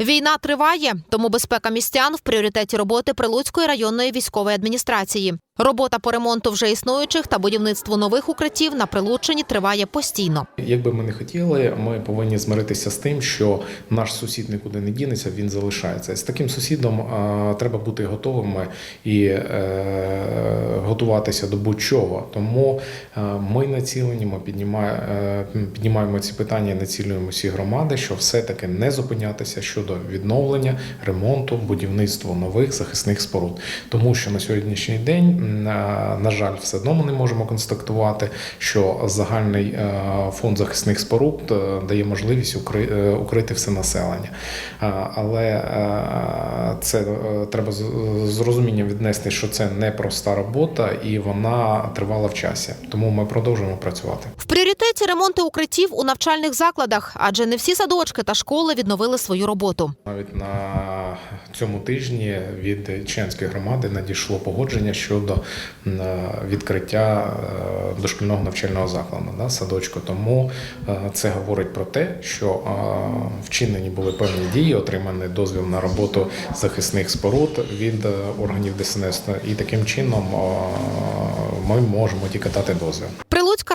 Війна триває, тому безпека містян в пріоритеті роботи Прилуцької районної військової адміністрації. Робота по ремонту вже існуючих та будівництву нових укриттів на Прилуччині триває постійно. Як би ми не хотіли, ми повинні змиритися з тим, що наш сусід нікуди не дінеться, він залишається. З таким сусідом е, треба бути готовими і е, готуватися до будь-чого. Тому е, ми націлені, ми піднімає, е, піднімаємо ці питання, націлюємо всі громади, що все-таки не зупинятися щодо відновлення, ремонту, будівництва нових захисних споруд. Тому що на сьогоднішній день, на жаль, все одно ми не можемо констатувати, що загальний е, фонд захисних споруд е, дає можливість е, укрити все населення. Е, Але е, це е, треба з розумінням віднести, що це непроста робота і вона тривала в часі. Тому ми продовжуємо працювати. В пріоритеті ремонти укриттів у навчальних закладах, адже не всі садочки та школи відновили свою роботу. Навіть на цьому тижні від Ченської громади надійшло погодження щодо відкриття е, дошкільного навчального закладу да, садочку. Тому е, це говорить про те, що е, вчинені були певні дії, отриманий дозвіл на роботу захисних споруд від органів ДСНС. І таким чином ми можемо тільки дати дозвіл.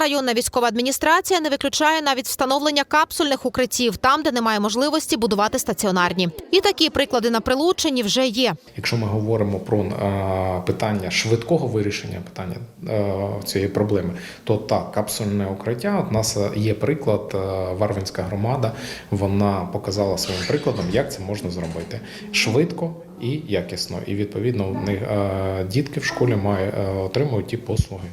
Районна військова адміністрація не виключає навіть встановлення капсульних укриттів там, де немає можливості будувати стаціонарні. І такі приклади на Прилуччині вже є. Якщо ми говоримо про питання швидкого вирішення питання цієї проблеми, то так, капсульне укриття. У нас є приклад, Варвинська громада. Вона показала своїм прикладом, як це можна зробити швидко і якісно. І відповідно дітки в школі мають отримують ті послуги.